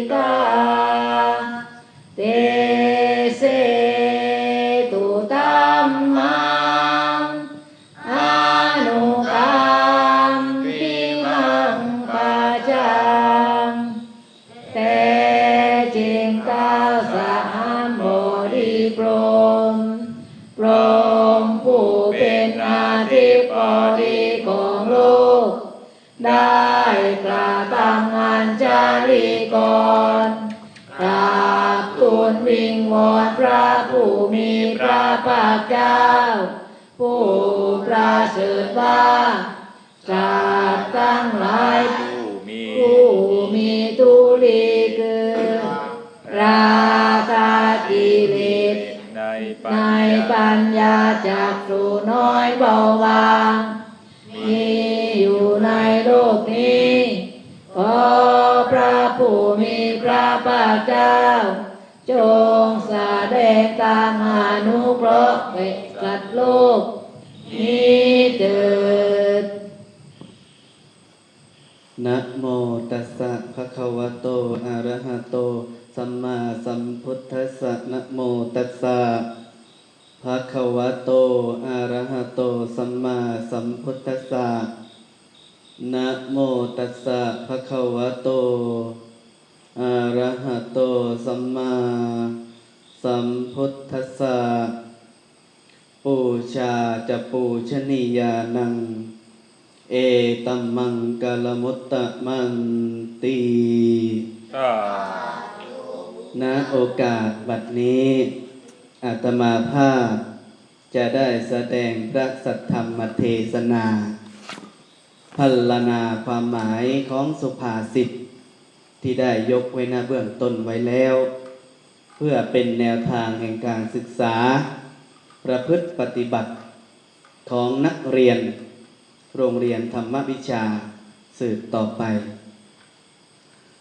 Sita. วิงวอนพระผู้มีพระภาคเจ้า ผู้ประเสริฐว่าจัดตั้งหลายผู้มีทุลีคือราคากิเลสในปัญญาปัญญาจากสูน้อยเบาบางมีอยู่ในโลกนี้ขอพระผู้มีพระภาคเจ้า จงแสดงตามอนุเคราะห์แก่สัตว์โลก นี้เถิดนะโมตัสสะภะคะวะโตอะระหะโต สัมมาสัมพุทธัสสะนะโมตัสสะภะคะวะโตอะระหะโต สัมมาสัมพุทธัสสะนะโมตัสสะภะคะวะโต อะระหะโตสัมมาสัมพุทธัสสะปูชาจะปูชนียานัง เอตัมมังกาลมุตตะมันตีสาณโอกาสบัดนี้ อาตมาภาพ จะได้แสดงพระสัทธรรมเทศนาพัลลนาความหมายของสุภาษิต ที่ได้ยกไว้หน้าเบื้องต้นไว้แล้ว เพื่อเป็นแนวทางแห่งการศึกษา ประพฤติปฏิบัติของนักเรียน โรงเรียนธรรมวิชาสืบต่อไป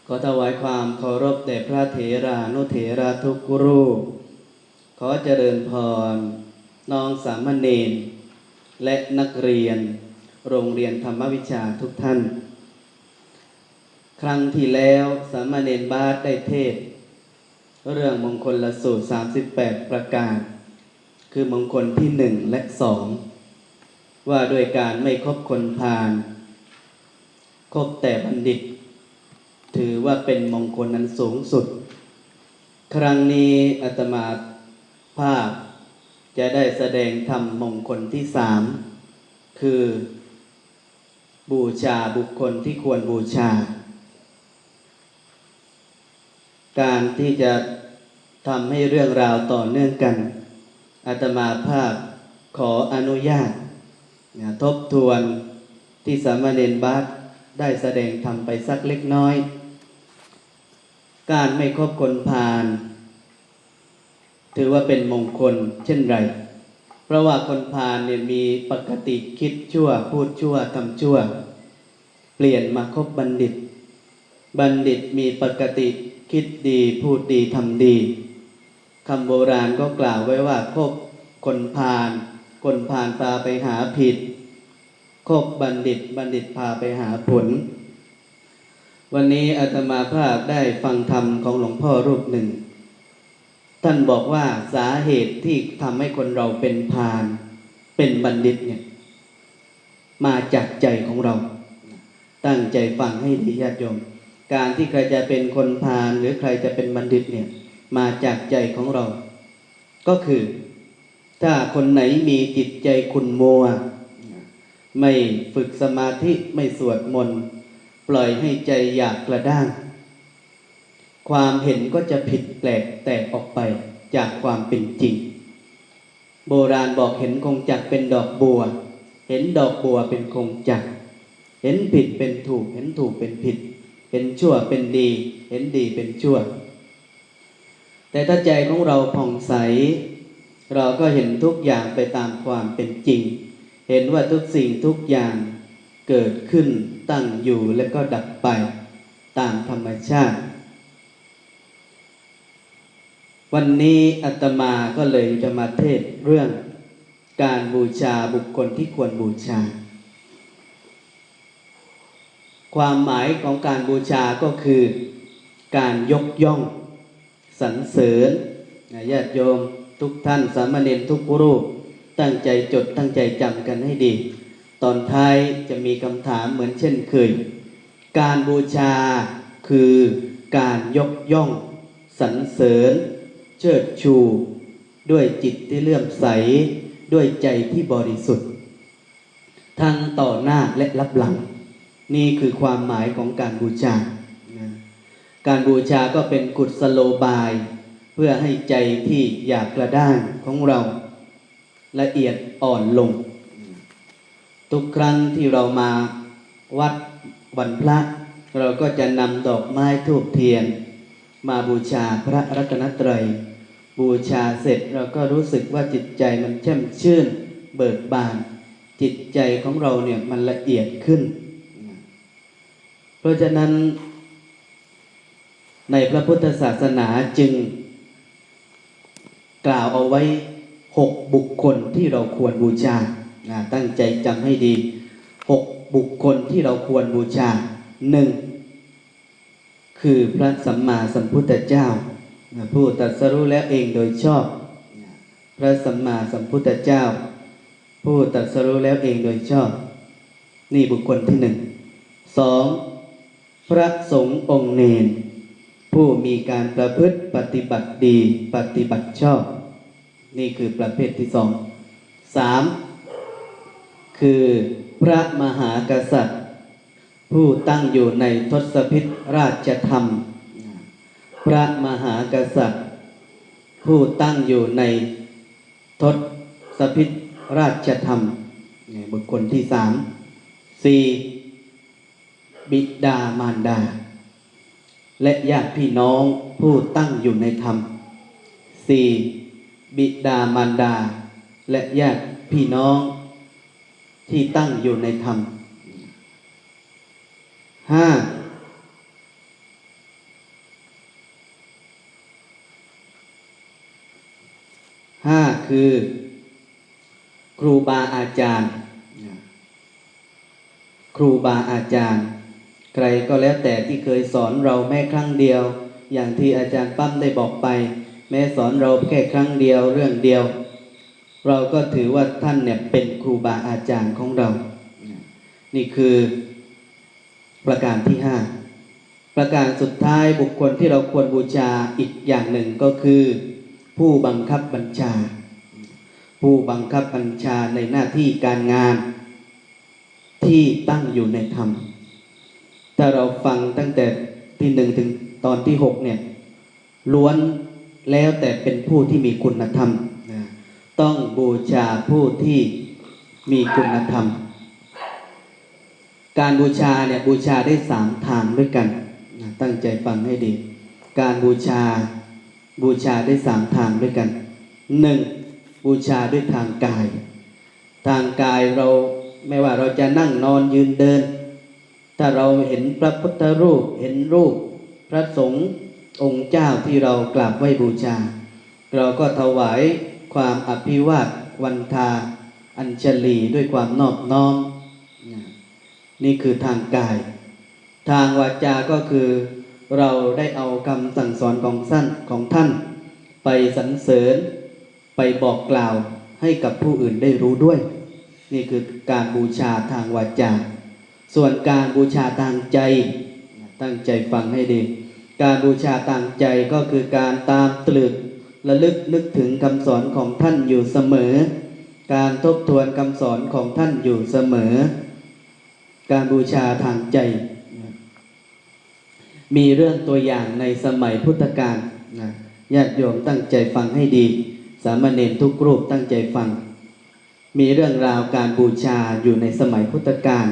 ขอถวายความเคารพแด่พระเถรานุเถระทุกรูป ขอเจริญพรน้องสามเณรและนักเรียน โรงเรียนธรรมวิชาทุกท่าน ครั้งที่แล้วสามเณรบาสได้เทศ เรื่องมงคลละสูตร 38 ประการ คือมงคลที่หนึ่งและสองว่าด้วยการไม่คบคนพาลคบแต่บัณฑิต ถือว่าเป็นมงคลนั้นสูงสุด ครั้งนี้อาตมาภาพจะได้แสดงธรรมมงคลที่สามคือ บูชาบุคคลที่ควรบูชา การที่จะทำให้เรื่องราวต่อเนื่องกันอาตมาภาพขออนุญาตนะทบทวนที่สามเณรบาสได้แสดงทำไปสักเล็กน้อย การไม่คบคนพาลถือว่าเป็นมงคลเช่นไร เพราะว่าคนพาลเนี่ยมีปกติคิดชั่ว พูดชั่วทำชั่ว เปลี่ยนมาคบบัณฑิต บัณฑิตมีปกติ คิดดีพูดดีทำดีคำโบราณก็กล่าวไว้ว่าคบคนพาลคนพาลพาไปหาผิดคบบัณฑิตบัณฑิตพาไปหาผล วันนี้อาตมาภาพได้ฟังธรรมของหลวงพ่อรูปหนึ่ง ท่านบอกว่าสาเหตุที่ทำให้คนเราเป็นพาลเป็นบัณฑิตเนี่ยมาจากใจของเรา ตั้งใจฟังให้ดีญาติโยม การที่ใครจะเป็นคนพาลหรือใครจะเป็นบัณฑิตเนี่ยมาจากใจของเรา ก็คือ ถ้าคนไหนมีจิตใจคุณมัว ไม่ฝึกสมาธิไม่สวดมนต์ปล่อยให้ใจอยากกระด้าง ความเห็นก็จะผิดแปลกแตกออกไปจากความเป็นจริง โบราณบอกเห็นคงจักเป็นดอกบัว เห็นดอกบัวเป็นคงจัก เห็นผิดเป็นถูก เห็นถูกเป็นผิด เห็นชั่วเป็นดี เห็นดีเป็นชั่ว แต่ถ้าใจของเราผ่องใส เราก็เห็นทุกอย่างไปตามความเป็นจริง เห็นว่าทุกสิ่งทุกอย่างเกิดขึ้นตั้งอยู่และก็ดับไปตามธรรมชาติ วันนี้อาตมาก็เลยจะมาเทศเรื่องการบูชาบุคคลที่ควรบูชา ความหมายของการบูชาก็คือการยกย่องสรรเสริญญาติโยมทุกท่านสามเณรทุกรูป ตั้งใจจดตั้งใจจำกันให้ดี ตอนท้ายจะมีคำถามเหมือนเช่นเคย การบูชาคือการยกย่องสรรเสริญ เชิดชู ด้วยจิตที่เลื่อมใส ด้วยใจที่บริสุทธิ์ ทั้งต่อหน้าและรับหลัง นี่คือความหมายของการบูชานะการบูชาก็เป็นกุศโลบาย เพื่อให้ใจที่อยากกระด้างของเราละเอียดอ่อนลง ทุกครั้งที่เรามาวัดวันพระ เราก็จะนำดอกไม้ทูบเทียน มาบูชาพระรัตนตรัย บูชาเสร็จเราก็รู้สึกว่าจิตใจมันแช่มชื่น เบิกบาน จิตใจของเราเนี่ยมันละเอียดขึ้น เพราะฉะนั้นในพระพุทธศาสนาจึง กล่าวเอาไว้หกบุคคลที่เราควรบูชานะตั้งใจจำให้ดีหกบุคคลที่เราควรบูชาหนึ่งคือพระสัมมาสัมพุทธเจ้า ผู้ตรัสรู้แล้วเองโดยชอบ พระสัมมาสัมพุทธเจ้า ผู้ตรัสรู้แล้วเองโดยชอบ นี่บุคคลที่หนึ่งสอง พระสงฆ์องค์เนน ผู้มีการประพฤติปฏิบัติดีปฏิบัติชอบ นี่คือประเภทที่สองสามคือพระมหากษัตริย์ ผู้ตั้งอยู่ในทศพิธราชธรรม พระมหากษัตริย์ ผู้ตั้งอยู่ในทศพิธราชธรรมบุคคลที่สามสี่ บิดามารดา และญาติพี่น้องผู้ตั้งอยู่ในธรรมสี่บิดามารดา และญาติพี่น้อง ที่ตั้งอยู่ในธรรมห้าห้าคือ ครูบาอาจารย์ ครูบาอาจารย์ ใครก็แล้วแต่ที่เคยสอนเราแม้ครั้งเดียว อย่างที่อาจารย์ปั้มได้บอกไป แม้สอนเราแค่ครั้งเดียวเรื่องเดียว เราก็ถือว่าท่านเนี่ยเป็นครูบาอาจารย์ของเรา นี่คือประการที่ห้าประการสุดท้ายบุคคลที่เราควรบูชาอีกอย่างหนึ่งก็คือ ผู้บังคับบัญชา ผู้บังคับบัญชาในหน้าที่การงานที่ตั้งอยู่ในธรรม ถ้าเราฟังตั้งแต่ที่หนึ่งถึงตอนที่หกเนี่ยล้วนแล้วแต่เป็นผู้ที่มีคุณธรรมนะต้องบูชาผู้ที่มีคุณธรรม การบูชาเนี่ยบูชาได้สามทางด้วยกันนะตั้งใจฟังให้ดี การบูชาบูชาได้สามทางด้วยกันหนึ่งบูชาด้วยทางกาย ทางกายเราไม่ว่าเราจะนั่งนอนยืนเดิน ถ้าเราเห็นพระพุทธรูปเห็นรูป พระสงฆ์องค์เจ้าที่เรากราบไหว้บูชา เราก็ถวายความอภิวาทวันทา อัญชลีด้วยความนอบน้อม นี่คือทางกาย ทางวาจาก็คือเราได้เอาคำสั่งสอนของสั้นของท่าน ไปสรรเสริญไปบอกกล่าวให้กับผู้อื่นได้รู้ด้วย นี่คือการบูชาทางวาจา ส่วนการบูชาทางใจ ตั้งใจฟังให้ดี การบูชาทางใจก็คือการตามตรึกระลึกนึกถึงคำสอนของท่านอยู่เสมอ การทบทวนคำสอนของท่านอยู่เสมอ การบูชาทางใจ มีเรื่องตัวอย่างในสมัยพุทธกาลญาติโยมตั้งใจฟังให้ดี สามเณรทุกรูปตั้งใจฟัง มีเรื่องราวการบูชาอยู่ในสมัยพุทธกาล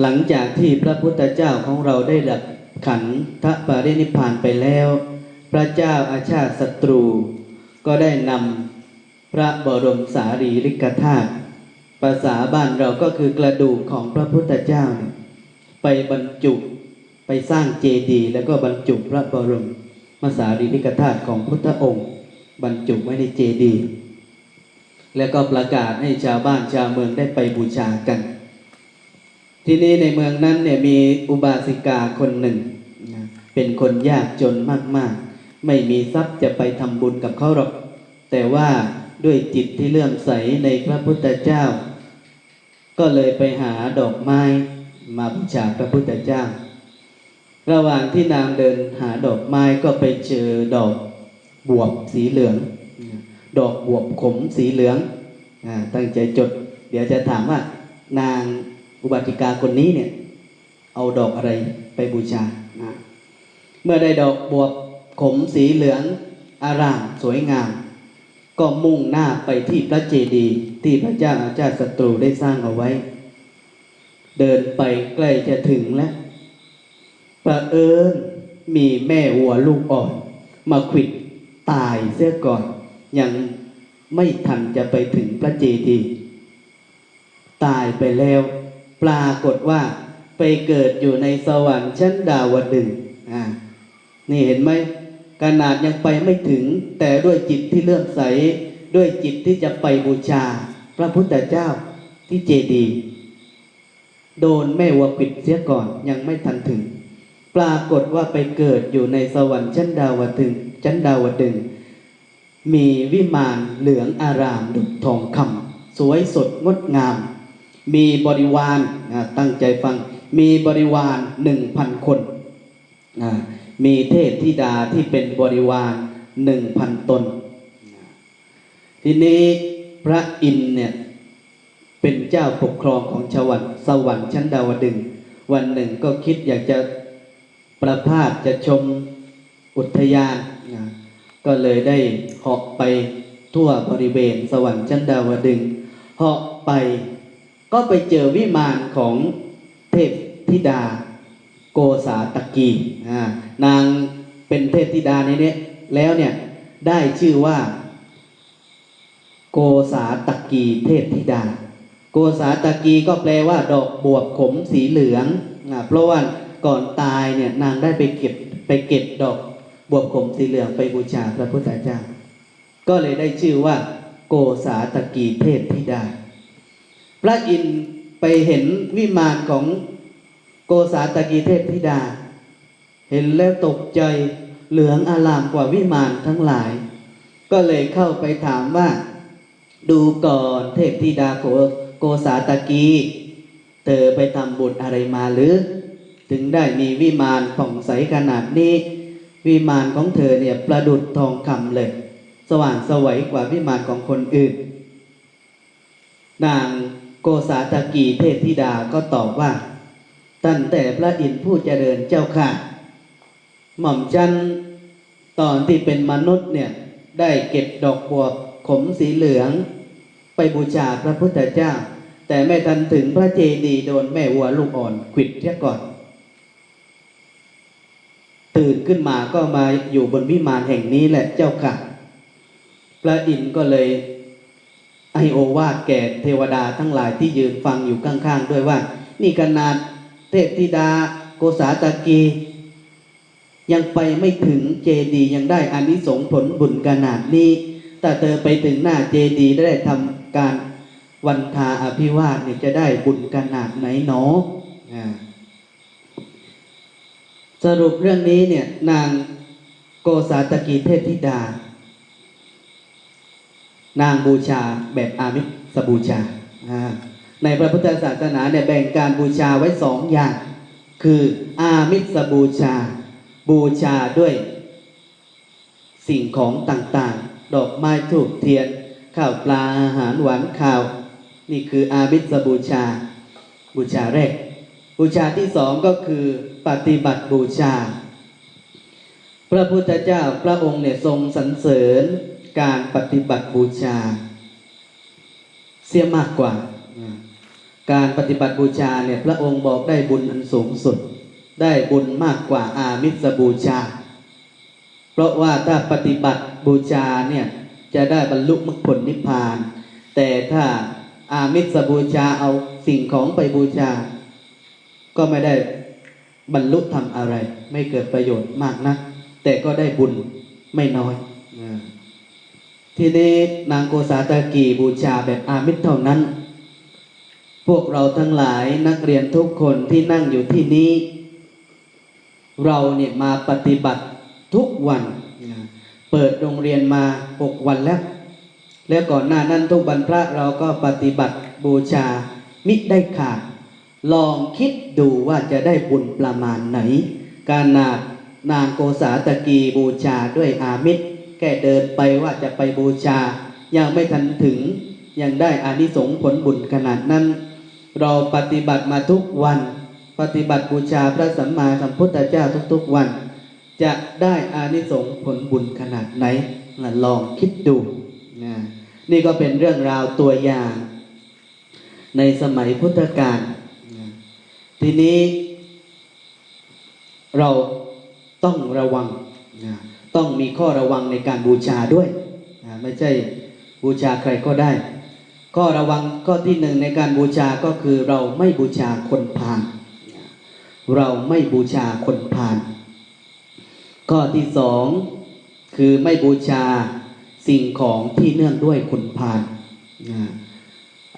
หลังจากที่พระพุทธเจ้าของเราได้ดับขันธปรินิพพานไปแล้ว พระเจ้าอาชาติศัตรู ก็ได้นำพระบรมสารีริกธาตุภาษาบ้านเราก็คือกระดูกของพระพุทธเจ้าเนี่ยไปบรรจุไปสร้างเจดีย์แล้วก็บรรจุพระบรมสารีริกธาตุของพุทธองค์ บรรจุไว้ในเจดีย์แล้วก็ประกาศให้ชาวบ้านชาวเมืองได้ไปบูชากัน ที่นี่ในเมืองนั้นเนี่ยมีอุบาสิกาคนหนึ่งนะเป็นคนยากจนมากๆ ไม่มีทรัพย์จะไปทำบุญกับเขาหรอก แต่ว่าด้วยจิตที่เลื่อมใสในพระพุทธเจ้า ก็เลยไปหาดอกไม้มาบูชาพระพุทธเจ้า ระหว่างที่นางเดินหาดอกไม้ก็ไปเจอดอกบวบสีเหลือง ดอกบวบขมสีเหลืองอตั้งใจจด เดี๋ยวจะถามว่านาง อุบาติกาคนนี้เนี่ยเอาดอกอะไรไปบูชานะเมื่อได้ดอกบวบขมสีเหลืองอารามสวยงาม ก็มุ่งหน้าไปที่พระเจดีย์ที่พระเจ้าอาชาติศัตรูได้สร้างเอาไว้ เดินไปใกล้จะถึงแล้วประเอิญมีแม่วัวลูกอ่อน มาขิดตายเสียก่อน ยังไม่ทันจะไปถึงพระเจดีย์ตายไปแล้ว ปรากฏว่าไปเกิดอยู่ในสวรรค์ชั้นดาวดึงอ่านี่เห็นไหมขนาดยังไปไม่ถึง แต่ด้วยจิตที่เลื่อมใส ด้วยจิตที่จะไปบูชา พระพุทธเจ้าที่เจดีย์โดนแม่วัวปิดเสียก่อนยังไม่ทันถึง ปรากฏว่าไปเกิดอยู่ในสวรรค์ชั้นดาวดึงชั้นดาวดึง มีวิมานเหลืองอารามดุจทองคำสวยสดงดงาม มีบริวารตั้งใจฟัง มีบริวารหนึ่งพันคนมีเทพธิดาที่เป็นบริวารหนึ่งพันตน ทีนี้พระอินเนี่ยเป็นเจ้าปกครองของชาวรสวรรค์ชั้นดาวดึง วันหนึ่งก็คิดอยากจะประพาสจะชมอุทยานนะก็เลยได้เหาะไปทั่วบริเวณสวรรค์ชั้นดาวดึงเหาะไป ก็ไปเจอวิมานของเทพธิดาโกษาตะกีนางเป็นเทพธิดาในนี้แล้วเนี่ยได้ชื่อว่า โกษาตะกีเทพธิดา โกษาตะกีก็แปลว่าดอกบวบขมสีเหลืองอเพราะว่าก่อนตายเนี่ยนางได้ไปเก็บไปเก็บดอกบวบขมสีเหลืองไปบูชาพระพุทธเจ้า ก็เลยได้ชื่อว่า โกษาตะกีเทพธิดา พระอินทร์ไปเห็นวิมานของโกษาตะกีเทพธิดา เห็นแล้วตกใจเหลืองอารามกว่าวิมานทั้งหลาย ก็เลยเข้าไปถามว่า ดูก่อนเทพธิดาโกโกษาตะกี เธอไปทำบุญอะไรมาหรือ ถึงได้มีวิมานผ่องใสขนาดนี้ วิมานของเธอเนี่ยประดุดทองคำเลย สว่างสวัยกว่าวิมานของคนอื่น นาง โกษาตะกีเทพธิดาก็ตอบว่า ตั้งแต่พระอินทร์ผู้เจริญเจ้าค่ะ หม่อมจันตอนที่เป็นมนุษย์เนี่ยได้เก็บดอกบัวขมสีเหลือง ไปบูชาพระพุทธเจ้า แต่ไม่ทันถึงพระเจดีย์โดนแม่วัวลูกอ่อนขิดเสียก่อน ตื่นขึ้นมาก็มาอยู่บนวิมานแห่งนี้แหละเจ้าค่ะ พระอินทร์ก็เลย ให้โอวาทแก่เทวดาทั้งหลายที่ยืนฟังอยู่ข้างๆ ด้วยว่า นี่ขนาดเทพธิดาโกษาตะกี ยังไปไม่ถึงเจดียังได้อานิสงส์ผลบุญขนาดนี้ แต่เธอไปถึงหน้าเจดีย์ได้ทำการวันทาอภิวาสเนี่ยจะได้บุญขนาดไหนหนอสรุปเรื่องนี้เนี่ยนางโกษาตะกีเทพธิดา นางบูชาแบบอามิสบูชา ในพระพุทธศาสนาเนี่ยแบ่งการบูชาไว้สองอย่าง คืออามิสบูชา บูชาด้วยสิ่งของต่างๆ ดอกไม้ถูกเทียน ข้าวปลาอาหารหวานข้าว นี่คืออามิสบูชา บูชาแรก บูชาที่สองก็คือปฏิบัติบูชา พระพุทธเจ้าพระองค์เนี่ยทรงสรรเสริญ การปฏิบัติบูชา เสียมากกว่า การปฏิบัติบูชาเนี่ยพระองค์บอกได้บุญอันสูงสุด ได้บุญมากกว่าอามิสบูชา เพราะว่าถ้าปฏิบัติบูชาเนี่ยจะได้บรรลุมรรคผลนิพพาน แต่ถ้าอามิสบูชาเอาสิ่งของไปบูชา ก็ไม่ได้บรรลุทำอะไร ไม่เกิดประโยชน์มากนะักแต่ก็ได้บุญไม่น้อยอ ทีนี้นางโกษาตากีบูชาแบบอามิสเท่านั้น พวกเราทั้งหลายนักเรียนทุกคนที่นั่งอยู่ที่นี้ เราเนี่ยมาปฏิบัติทุกวัน เปิดโรงเรียนมาหกวันแล้ว แล้วก่อนหน้านั้นทุกวันพระเราก็ปฏิบัติบูชามิได้ขาดลองคิดดูว่าจะได้บุญประมาณไหน การนาดนางโกษาตะกีบูชาด้วยอามิตร แค่เดินไปว่าจะไปบูชา ยังไม่ทันถึงยังได้อานิสงส์ผลบุญขนาดนั้น เราปฏิบัติมาทุกวัน ปฏิบัติบูชาพระสัมมาสัมพุทธเจ้าทุกๆวัน จะได้อานิสงส์ผลบุญขนาดไหนลองคิดดูนะนี่ก็เป็นเรื่องราวตัวอย่าง ในสมัยพุทธกาลทีนี้ เราต้องระวังนะ ต้องมีข้อระวังในการบูชาด้วยไม่ใช่บูชาใครก็ได้ ข้อระวังข้อที่หนึ่งในการบูชาก็คือเราไม่บูชาคนพาลนเราไม่บูชาคนพาลข้อที่สองคือไม่บูชาสิ่งของที่เนื่องด้วยคนพาลน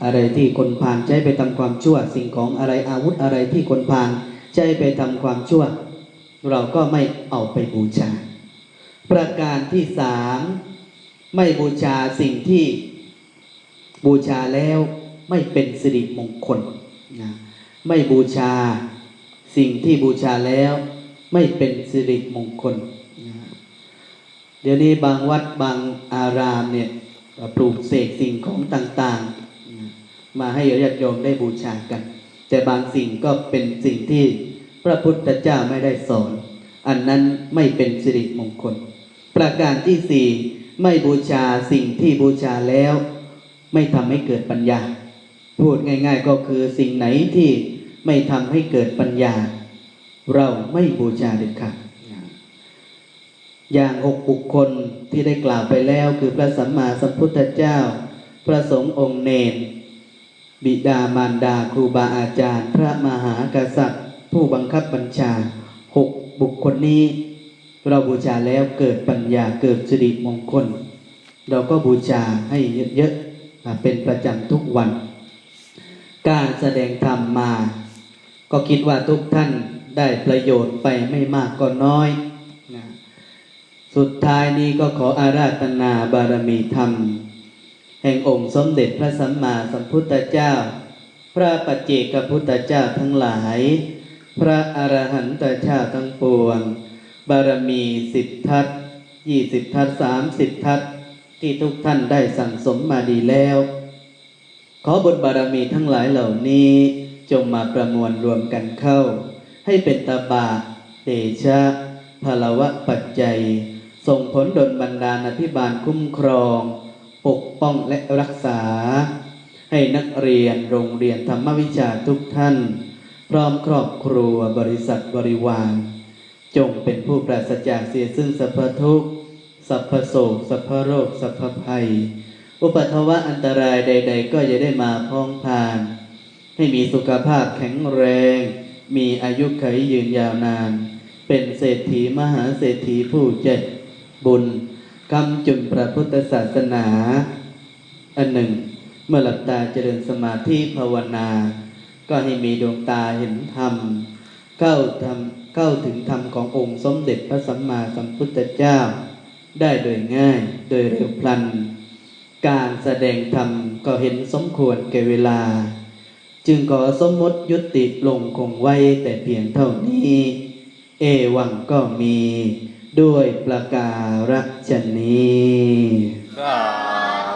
อะไรที่คนพาลใช้ไปทำความชั่ว สิ่งของอะไรอาวุธอะไรที่คนพาลใช้ไปทำความชั่ว เราก็ไม่เอาไปบูชา ประการที่สามไม่บูชาสิ่งที่บูชาแล้วไม่เป็นสิริมงคลนะไม่บูชาสิ่งที่บูชาแล้วไม่เป็นสิริมงคลนะเดี๋ยวนี้บางวัดบางอารามเนี่ยปลูกเสกสิ่งของต่างๆนะมาให้ญาติโยมได้บูชากัน แต่บางสิ่งก็เป็นสิ่งที่พระพุทธเจ้าไม่ได้สอน อันนั้นไม่เป็นสิริมงคล ประการที่สี่ไม่บูชาสิ่งที่บูชาแล้ว ไม่ทำให้เกิดปัญญา พูดง่าย ๆ ก็คือสิ่งไหนที่ไม่ทำให้เกิดปัญญา เราไม่บูชาเด็ดขาดอย่างหกบุคคลที่ได้กล่าวไปแล้วคือพระสัมมาสัมพุทธเจ้า พระสงฆ์องค์เนนบิดามารดาครูบาอาจารย์ พระมหากษัตริย์ ผู้บังคับบัญชาหกบุคคลนี้ เราบูชาแล้วเกิดปัญญาเกิดสิริมงคล เราก็บูชาให้เยอะๆเป็นประจำทุกวัน การแสดงธรรมมา ก็คิดว่าทุกท่านได้ประโยชน์ไปไม่มากก็น้อยนะสุดท้ายนี้ก็ขออาราธนาบารมีธรรม แห่งองค์สมเด็จพระสัมมาสัมพุทธเจ้า พระปัจเจกพุทธเจ้าทั้งหลาย พระอรหันตเจ้าทั้งปวง บารมีสิบทัศยี่สิบทัศสามสิบทัศที่ทุกท่านได้สั่งสมมาดีแล้ว ขอบุญบารมีทั้งหลายเหล่านี้จงมาประมวลรวมกันเข้า ให้เป็นตาบะเตชะพลวะปัจจัย ส่งผลดลบันดาอภิบาลคุ้มครอง ปกป้องและรักษา ให้นักเรียนโรงเรียนธรรมวิชาทุกท่าน พร้อมครอบครัวบริษัทบริวาร จงเป็นผู้ปราศจากเสียซึ่งสัพพทุกข์สัพพโศกสัพพโรค สัพพภัย อุปัทวะอันตรายใด ๆ ก็จะได้มาพ้องผ่าน ให้มีสุขภาพแข็งแรง มีอายุขัยยืนยาวนาน เป็นเศรษฐีมหาเศรษฐีผู้เจ็ดบุญคำจุนพระพุทธศาสนา อันหนึ่ง เมื่อหลับตาเจริญสมาธิภาวนา ก็ให้มีดวงตาเห็นธรรม เข้าธรรม เข้าถึงธรรมขององค์สมเด็จพระสัมมาสัมพุทธเจ้า ได้โดยง่ายโดยเร็วพลัน การแสดงธรรมก็เห็นสมควรแก่เวลา จึงขอสมมติยุติลงคงไว้แต่เพียงเท่านี้ เอวังก็มี ด้วยประการฉนี้